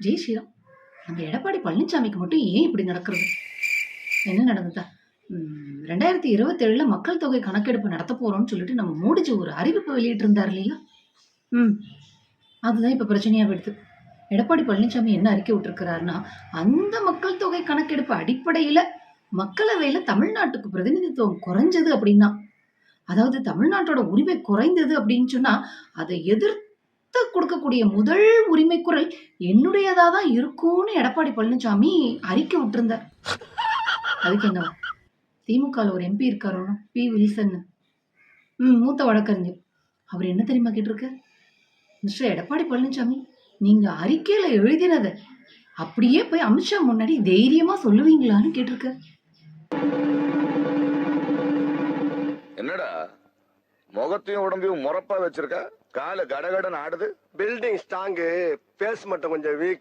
ஜெய் ஸ்ரீராம் நம்ம எடப்பாடி பழனிசாமிக்கு மட்டும் ஏன் இப்படி நடக்கிறது? என்ன நடந்ததா? ரெண்டாயிரத்தி இருபத்தேழுல மக்கள் தொகை கணக்கெடுப்பு நடத்த போறோம்னு சொல்லிட்டு நம்ம மோடிஜி ஒரு அறிவிப்பு வெளியிட்டு இருந்தார் இல்லையா? ம் அதுதான் இப்போ பிரச்சனையாக போயிடுது. எடப்பாடி பழனிசாமி என்ன அறிக்கை விட்டுருக்கிறாருன்னா அந்த மக்கள் தொகை கணக்கெடுப்பு அடிப்படையில் மக்களவையில் தமிழ்நாட்டுக்கு பிரதிநிதித்துவம் குறைஞ்சது அப்படின்னா அதாவது தமிழ்நாட்டோட உரிமை குறைந்தது அப்படின்னு சொன்னால் அதை எதிர்த்து கொடுக்கக்கூடிய முதல் உரிமை குரல் என்னுடையதா தான் இருக்கும்னு எடப்பாடி பழனிசாமி அறிக்கை விட்டுருந்தார். அதுக்கு என்ன? திமுகவில் ஒரு எம்பி இருக்காரோ பி வில்சன். ம் மூத்த வழக்கறிஞர். அவர் என்ன தெரியுமா கேட்டிருக்க மிஸ்டர் எடப்பாடி பழனிசாமி நீங்க அறிக்கையில எழுதினதை அப்படியே போய் அமித்ஷா முன்னாடி தைரியமா சொல்லுவீங்களான்னு கேட்டிருக்க என்னடா? முகத்தையும் உடம்பையும் முறப்பா வச்சிருக்க. கால கடகடன் ஆடுது. பில்டிங் ஸ்ட்ராங்கு பேஸ் மட்டும் கொஞ்சம் வீக்